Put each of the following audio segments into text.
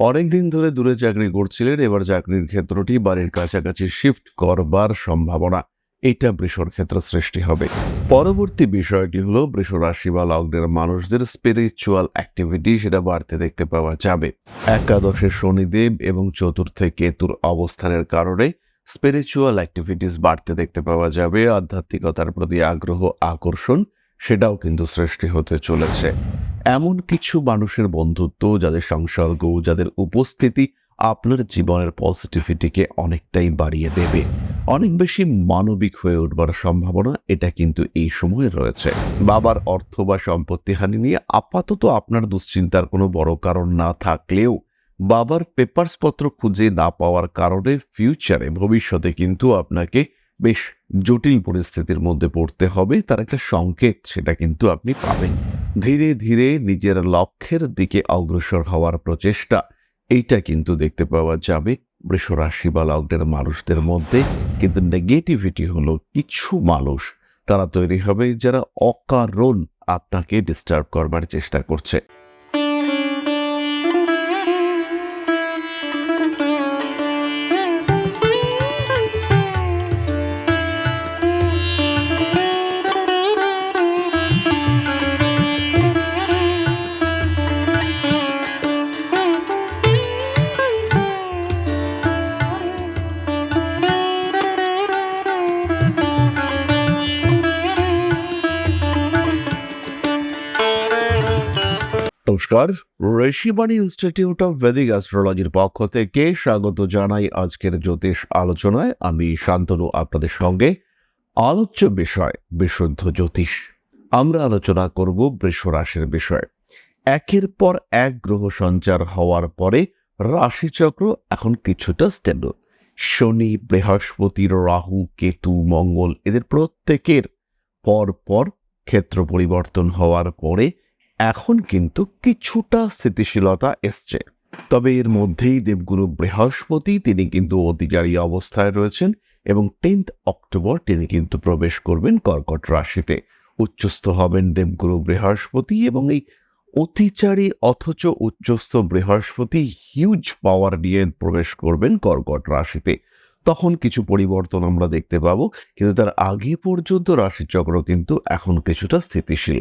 অনেকদিন ধরে দূরে চাকরি করছিলেন, এবার চাকরির ক্ষেত্রটি বাড়ির কাছাকাছি শিফট করবার সম্ভাবনা। এটা বৃষর ক্ষেত্রে সৃষ্টি হবে। পরবর্তী বিষয়টি হলো, বৃষ রাশি বা লগ্নের মানুষদের স্পিরিচুয়াল অ্যাক্টিভিটি সেটা বাড়তে দেখতে পাওয়া যাবে। একাদশে শনিদেব এবং চতুর্থে কেতুর অবস্থানের কারণে স্পিরিচুয়াল অ্যাক্টিভিটিস বাড়তে দেখতে পাওয়া যাবে। আধ্যাত্মিকতার প্রতি আগ্রহ, আকর্ষণ, সেটাও কিন্তু সৃষ্টি হতে চলেছে। এমন কিছু মানুষের বন্ধুত্ব, যাদের সংসর্গ, যাদের উপস্থিতি আপনার জীবনের পজিটিভিটিকে অনেকটাই বাড়িয়ে দেবে। অনেক বেশি মানবিক হয়ে উঠবার সম্ভাবনা এটা কিন্তু এই সময়ে রয়েছে। বাবার অর্থ বা সম্পত্তি হানি নিয়ে আপাতত আপনার দুশ্চিন্তার কোনো বড় কারণ না থাকলেও বাবার পেপারস পত্র খুঁজে না পাওয়ার কারণে ফিউচারে ভবিষ্যতে কিন্তু আপনাকে বেশ জটিল পরিস্থিতির মধ্যে পড়তে হবে। তার একটা সংকেত সেটা কিন্তু আপনি পাবেন। ধীরে ধীরে নিজের লক্ষ্যের দিকে অগ্রসর হওয়ার প্রচেষ্টা, এইটা কিন্তু দেখতে পাওয়া যাবে বৃষরাশি বা লগ্নের মানুষদের মধ্যে। কিন্তু নেগেটিভিটি হলো কিছু মানুষ, তারা তৈরি হবে যারা অকারণ আপনাকে ডিস্টার্ব করবার চেষ্টা করছে। নমস্কার। ঋষিবাণী ইনস্টিটিউট অফ ভেদিক অ্যাস্ট্রোলজির পক্ষ থেকে স্বাগত জানাই আজকের জ্যোতিষ আলোচনায়। আমি শান্তনু, আপনাদের সঙ্গে আলোচ্য বিষয়, বিশুদ্ধ জ্যোতিষ। আমরা আলোচনা করব বৃষ রাশির বিষয়। একের পর এক গ্রহ সঞ্চার হওয়ার পরে রাশিচক্র এখন কিছুটা স্টেবল শনি, বৃহস্পতি, রাহু, কেতু, মঙ্গল এদের প্রত্যেকের পর পর ক্ষেত্র পরিবর্তন হওয়ার পরে এখন কিন্তু কিছুটা স্থিতিশীলতা এসছে। তবে এর মধ্যেই দেবগুরু বৃহস্পতি তিনি কিন্তু অতিচারী অবস্থায় রয়েছেন এবং টেন্থ অক্টোবর তিনি কিন্তু প্রবেশ করবেন কর্কট রাশিতে। উচ্চস্থ হবেন দেবগুরু বৃহস্পতি এবং এই অতিচারী অথচ উচ্চস্থ বৃহস্পতি হিউজ পাওয়ার নিয়ে প্রবেশ করবেন কর্কট রাশিতে। তখন কিছু পরিবর্তন আমরা দেখতে পাবো, কিন্তু তার আগে পর্যন্ত রাশিচক্র কিন্তু এখন কিছুটা স্থিতিশীল।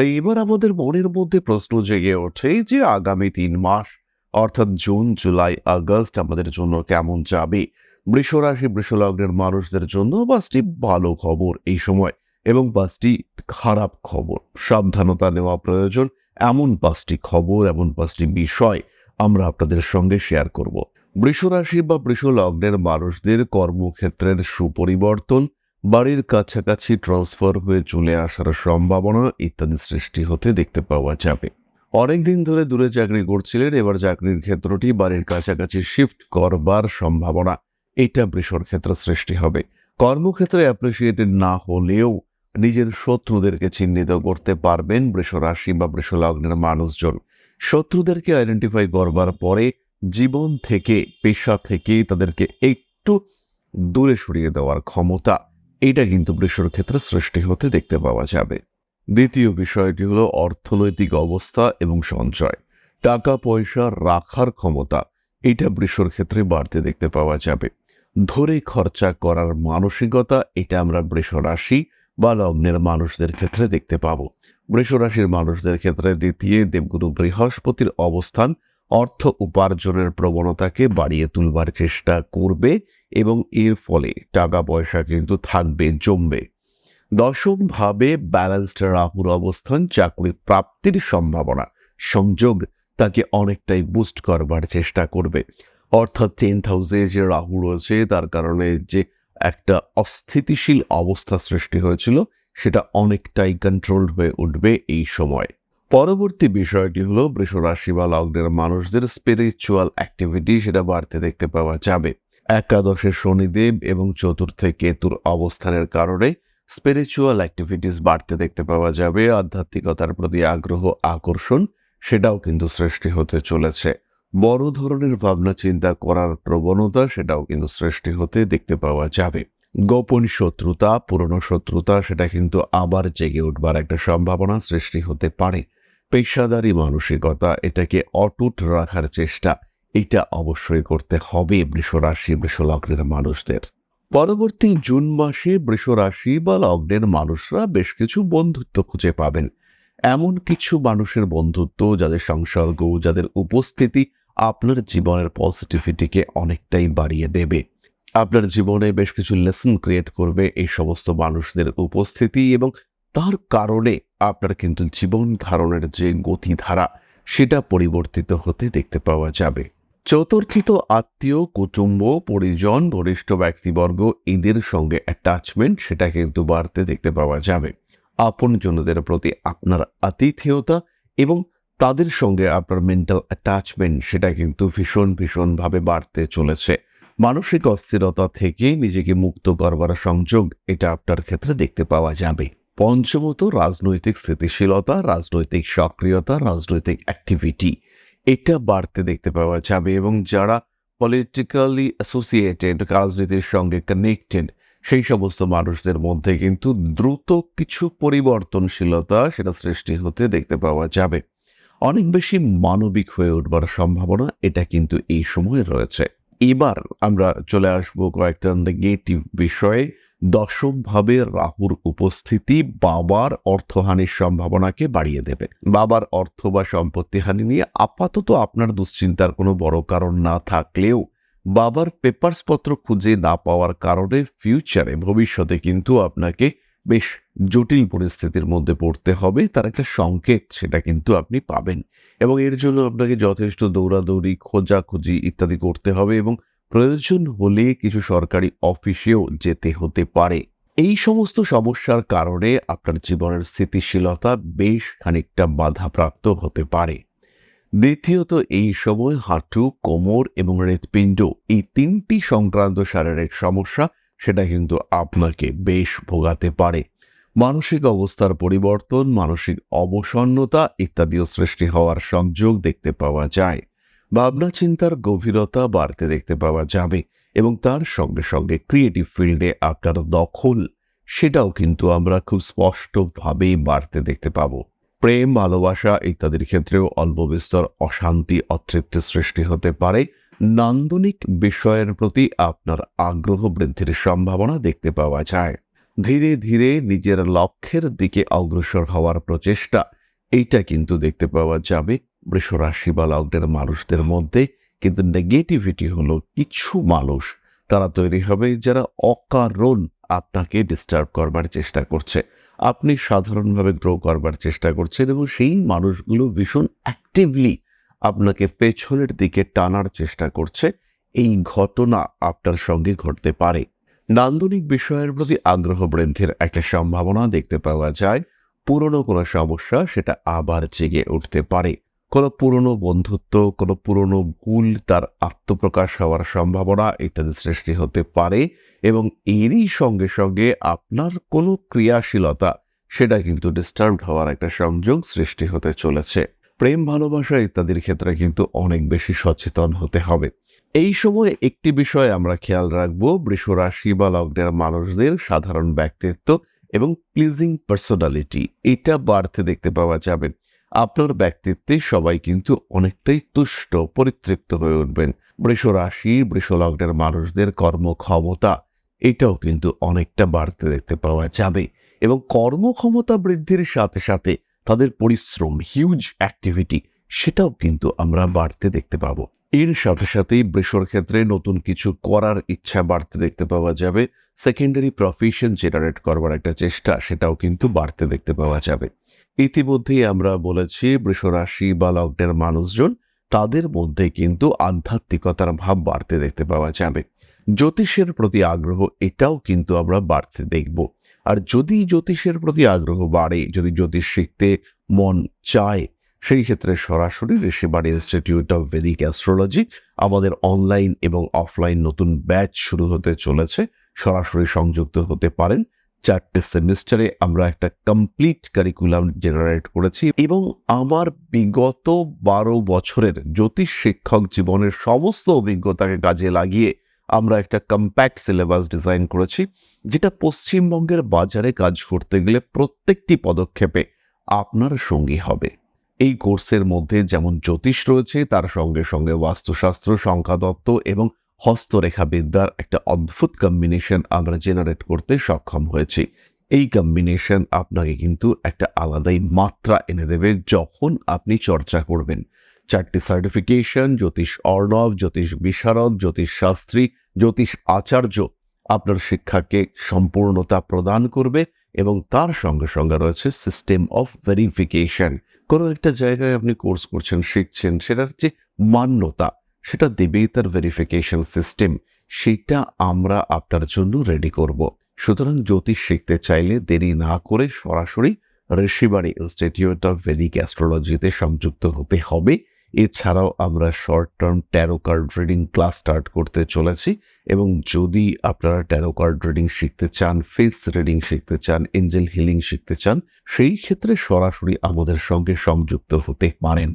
তাই এবার আমাদের মনের মধ্যে প্রশ্ন জেগে ওঠে যে আগামী তিন মাস, অর্থাৎ জুন, জুলাই, আগস্ট আমাদের জন্য কেমন যাবে? বৃষরাশি, বৃষলগ্নের মানুষদের জন্য পাঁচটি ভালো খবর এই সময় এবং পাঁচটি খারাপ খবর। সাবধানতা নেওয়া প্রয়োজন। এমন পাঁচটি খবর, এমন পাঁচটি বিষয় আমরা আপনাদের সঙ্গে শেয়ার করব। বৃষরাশি বা বৃষলগ্নের মানুষদের কর্মক্ষেত্রের সুপরিবর্তন বাড়ির কাছাকাছি ট্রান্সফার হয়ে চলে আসার সম্ভাবনা ইত্যাদি সৃষ্টি হতে দেখতে পাওয়া যাবে। অনেকদিন ধরে দূরে চাকরি করছিলেন, এবার চাকরির ক্ষেত্রটি বাড়ির কাছাকাছি শিফট করবার সম্ভাবনা, এটা বৃষর ক্ষেত্রে সৃষ্টি হবে। কর্মক্ষেত্রে অ্যাপ্রিসিয়েটেড না হলেও নিজের শত্রুদেরকে চিহ্নিত করতে পারবেন বৃষ রাশি বা বৃষ লগ্নের মানুষজন। শত্রুদেরকে আইডেন্টিফাই করবার পরে জীবন থেকে, পেশা থেকে তাদেরকে একটু দূরে সরিয়ে দেওয়ার ক্ষমতা এটা কিন্তু বৃষর ক্ষেত্রে সৃষ্টি হতে দেখতে পাওয়া যাবে। দ্বিতীয় বিষয়টি হলো অর্থনৈতিক অবস্থা এবং সঞ্চয়। টাকা, পয়সা রাখার ক্ষমতা এটা বৃষর ক্ষেত্রে বাড়তে দেখতে পাওয়া যাবে। ধরে খরচা করার মানসিকতা, এটা আমরা বৃষ রাশি বা লগ্নের মানুষদের ক্ষেত্রে দেখতে পাবো। বৃষ রাশির মানুষদের ক্ষেত্রে দ্বিতীয় দেবগুরু বৃহস্পতির অবস্থান অর্থ উপার্জনের প্রবণতাকে বাড়িয়ে তুলবার চেষ্টা করবে এবং এর ফলে টাকা পয়সা কিন্তু থাকবে, জমবে। দশম ভাবে ব্যালেন্সড রাহুর অবস্থান চাকরি প্রাপ্তির সম্ভাবনা। সংযোগ তাকে অনেকটাই বুস্ট করবার চেষ্টা করবে। অর্থাৎ টেন্থ হাউসে যে রাহু রয়েছে, তার কারণে যে একটা অস্থিতিশীল অবস্থা সৃষ্টি হয়েছিল, সেটা অনেকটাই কন্ট্রোল হয়ে উঠবে এই সময়। পরবর্তী বিষয়টি হলো বৃষ রাশি বা লগ্নের মানুষদের স্পিরিচুয়াল অ্যাক্টিভিটি সেটা বাড়তে দেখতে পাওয়া যাবে। একাদশে শনিদেব এবং চতুর্থে কেতুর অবস্থানের কারণে স্পিরিচুয়াল অ্যাক্টিভিটিস বাড়তে দেখতে পাওয়া যাবে। আধ্যাত্মিকতার প্রতি আগ্রহ, আকর্ষণ সেটাও কিন্তু সৃষ্টি হতে চলেছে। বড় ধরনের ভাবনা চিন্তা করার প্রবণতা সেটাও কিন্তু সৃষ্টি হতে দেখতে পাওয়া যাবে। গোপন শত্রুতা, পুরনো শত্রুতা সেটা কিন্তু আবার জেগে উঠবার একটা সম্ভাবনা সৃষ্টি হতে পারে। পেশাদারি মানসিকতা এটাকে অটুট রাখার চেষ্টা এটা অবশ্যই করতে হবে বৃষ রাশি, বৃষ লগ্নের মানুষদের। পরবর্তী জুন মাসে বৃষ রাশি বা লগ্নের মানুষরা বেশ কিছু বন্ধুত্ব খুঁজে পাবেন। এমন কিছু মানুষের বন্ধুত্ব যাদের সংসর্গ, যাদের উপস্থিতি আপনার জীবনের পজিটিভিটিকে অনেকটাই বাড়িয়ে দেবে। আপনার জীবনে বেশ কিছু লেসন ক্রিয়েট করবে এই সমস্ত মানুষদের উপস্থিতি এবং তার কারণে আপনার কিন্তু জীবন ধারণের যে গতিধারা, সেটা পরিবর্তিত হতে দেখতে পাওয়া যাবে। চতুর্থিত আত্মীয়, কুটুম্ব, পরিজন ঘনিষ্ঠ ব্যক্তিবর্গ, এদের সঙ্গে অ্যাটাচমেন্ট সেটা কিন্তু বাড়তে দেখতে পাওয়া যাবে। আপনজনদের প্রতি আপনার আতিথেয়তা এবং তাদের সঙ্গে আপনার মেন্টাল অ্যাটাচমেন্ট সেটা কিন্তু ভীষণ, ভীষণভাবে বাড়তে চলেছে। মানসিক অস্থিরতা থেকে নিজেকে মুক্ত করবার সংযোগ এটা আপনার ক্ষেত্রে দেখতে পাওয়া যাবে। পঞ্চমত, রাজনৈতিক স্থিতিশীলতা, রাজনৈতিক সক্রিয়তা, রাজনৈতিক অ্যাক্টিভিটি এটা বাড়তে দেখতে পাওয়া যাবে এবং যারা পলিটিক্যালি অ্যাসোসিয়েটেড রাজনীতির সঙ্গে কানেক্টেড সেই সমস্ত মানুষদের মধ্যে কিন্তু দ্রুত কিছু পরিবর্তনশীলতা সেটা সৃষ্টি হতে দেখতে পাওয়া যাবে। অনেক বেশি মানবিক হয়ে উঠবার সম্ভাবনা এটা কিন্তু এই সময়ে রয়েছে। এবার আমরা চলে আসব কয়েকটা নেগেটিভ বিষয়ে। দশমভাবে রাহুর উপস্থিতি বাবার অর্থহানির সম্ভাবনাকে বাড়িয়ে দেবে। বাবার অর্থ বা সম্পত্তিহানি নিয়ে আপাতত আপনার দুশ্চিন্তার কোনো বড় কারণ না থাকলেও বাবার পেপারস পত্র খুঁজে না পাওয়ার কারণে ফিউচারে, ভবিষ্যতে কিন্তু আপনাকে বেশ জটিল পরিস্থিতির মধ্যে পড়তে হবে। তার একটা সংকেত সেটা কিন্তু আপনি পাবেন। এবং এর জন্য আপনাকে যথেষ্ট দৌড়াদৌড়ি, খোঁজাখুঁজি ইত্যাদি করতে হবে এবং প্রয়োজন হলে কিছু সরকারি অফিসেও যেতে হতে পারে। এই সমস্ত সমস্যার কারণে আপনার জীবনের স্থিতিশীলতা বেশ খানিকটা বাধাপ্রাপ্ত হতে পারে। দ্বিতীয়ত, এই সময় হাঁটু, কোমর এবং হৃৎপিণ্ড এই তিনটি সংক্রান্ত শারীরিক সমস্যা, সেটা কিন্তু আপনাকে বেশ ভোগাতে পারে। মানসিক অবস্থার পরিবর্তন, মানসিক অবসন্নতা ইত্যাদিও সৃষ্টি হওয়ার সংযোগ দেখতে পাওয়া যায়। ভাবনা চিন্তার গভীরতা বাড়তে দেখতে পাওয়া যাবে এবং তার সঙ্গে সঙ্গে ক্রিয়েটিভ ফিল্ডে আপনার দখল, সেটাও কিন্তু আমরা খুব স্পষ্টভাবেই বাড়তে দেখতে পাব। প্রেম, ভালোবাসা ইত্যাদির ক্ষেত্রেও অল্প বিস্তর অশান্তি, অতৃপ্তি সৃষ্টি হতে পারে। নান্দনিক বিষয়ের প্রতি আপনার আগ্রহ বৃদ্ধির সম্ভাবনা দেখতে পাওয়া যায়। ধীরে ধীরে নিজের লক্ষ্যের দিকে অগ্রসর হওয়ার প্রচেষ্টা, এইটা কিন্তু দেখতে পাওয়া যাবে। বৃষ রাশি বা লগ্নের মানুষদের মধ্যে কিন্তু নেগেটিভিটি হলো কিছু মানুষ। তারা তৈরি হবে যারা অকারণ আপনাকে ডিস্টার্ব করবার চেষ্টা করছে। আপনি সাধারণভাবে গ্রো করবার চেষ্টা করছেন এবং সেই মানুষগুলো ভীষণ অ্যাক্টিভলি আপনাকে পেছনের দিকে টানার চেষ্টা করছে। এই ঘটনা আপনার সঙ্গে ঘটতে পারে। নান্দনিক বিষয়ের প্রতি আগ্রহ বৃদ্ধির একটা সম্ভাবনা দেখতে পাওয়া যায়। পুরনো কোনো সমস্যা সেটা আবার জেগে উঠতে পারে। কোনো পুরনো বন্ধুত্ব, কোনো পুরনো ভুল তার আত্মপ্রকাশ হওয়ার সম্ভাবনা ইত্যাদি সৃষ্টি হতে পারে এবং এরই সঙ্গে সঙ্গে আপনার কোনো ক্রিয়াশীলতা সেটা কিন্তু ডিস্টার্বড হওয়ার একটা সংযোগ সৃষ্টি হতে চলেছে। প্রেম, ভালোবাসা ইত্যাদির ক্ষেত্রে কিন্তু অনেক বেশি সচেতন হতে হবে। এই সময় একটি বিষয় আমরা খেয়াল রাখব, বৃষ রাশি বা লগ্নের মানুষদের সাধারণ ব্যক্তিত্ব এবং প্লিজিং পার্সোনালিটি এটা বাড়তে দেখতে পাওয়া যাবে। আপনার ব্যক্তিত্বে সবাই কিন্তু অনেকটাই তুষ্ট, পরিতৃপ্ত হয়ে উঠবেন। বৃষ রাশি, বৃষ লগ্নের মানুষদের কর্মক্ষমতা, এটাও কিন্তু অনেকটা বাড়তে দেখতে পাওয়া যাবে এবং কর্মক্ষমতা বৃদ্ধির সাথে সাথে তাদের পরিশ্রম হিউজ অ্যাক্টিভিটি সেটাও কিন্তু আমরা বাড়তে দেখতে পাবো। এর সাথে সাথেই বৃষর ক্ষেত্রে নতুন কিছু করার ইচ্ছা বাড়তে দেখতে পাওয়া যাবে। সেকেন্ডারি প্রফেশন জেনারেট করবার একটা চেষ্টা, সেটাও কিন্তু বাড়তে দেখতে পাওয়া যাবে। ইতিমধ্যেই আমরা বলেছি বৃষরাশি বা লগ্নের মানুষজন তাদের মধ্যে কিন্তু আধ্যাত্মিকতার ভাব বাড়তে দেখতে পাওয়া যাবে। জ্যোতিষের প্রতি আগ্রহ, এটাও কিন্তু আমরা বাড়তে দেখব। আর যদি জ্যোতিষের প্রতি আগ্রহ বাড়ে, যদি জ্যোতিষ শিখতে মন চায়, সেই ক্ষেত্রে সরাসরি Rishibari institute of Vedic astrology আমাদের অনলাইন এবং অফলাইন নতুন ব্যাচ শুরু হতে চলেছে। সরাসরি সংযুক্ত হতে পারেন। চারটে সেমিস্টারে আমরা একটা কমপ্লিট কারিকুলাম জেনারেট করেছি এবং আমার বিগত বারো বছরের জ্যোতিষ শিক্ষক জীবনের সমস্ত অভিজ্ঞতাকে কাজে লাগিয়ে আমরা একটা কম্প্যাক্ট সিলেবাস ডিজাইন করেছি, যেটা পশ্চিমবঙ্গের বাজারে কাজ করতে গেলে প্রত্যেকটি পদক্ষেপে আপনার সঙ্গী হবে। এই কোর্সের মধ্যে যেমন জ্যোতিষ রয়েছে, তার সঙ্গে সঙ্গে বাস্তুশাস্ত্র, সংখ্যাতত্ত্ব এবং হস্তরেখা বিদ্যার একটা অদ্ভুত কম্বিনেশন আমরা জেনারেট করতে সক্ষম হয়েছি। এই কম্বিনেশন আপনাকে কিন্তু একটা আলাদাই মাত্রা এনে দেবে যখন আপনি চর্চা করবেন। চারটি সার্টিফিকেশন জ্যোতিষ অর্ণব, জ্যোতিষ বিশারদ, জ্যোতিষ শাস্ত্রী, জ্যোতিষ আচার্য আপনার শিক্ষাকে সম্পূর্ণতা প্রদান করবে এবং তার সঙ্গে সঙ্গে রয়েছে সিস্টেম অফ ভেরিফিকেশন কোনো একটা জায়গায় আপনি কোর্স করছেন, শিখছেন, সেটার যে মান্যতা সেটা দেবেই তার ভেরিফিকেশন সিস্টেম সেটা আমরা আপনার জন্য রেডি করব। সুতরাং জ্যোতিষ শিখতে চাইলে দেরি না করে সরাসরি ঋষিবাড়ি ইনস্টিটিউট অফ ভেদিক অ্যাস্ট্রোলজিতে সংযুক্ত হতে হবে। এছাড়াও আমরা short term tarot card reading class start করতে চলেছি এবং যদি আপনারা ট্যারো কার্ড রিডিং শিখতে চান ফেস রিডিং শিখতে চান এঞ্জেল হিলিং শিখতে চান, সেই ক্ষেত্রে সরাসরি আমাদের সঙ্গে সংযুক্ত হতে পারেন।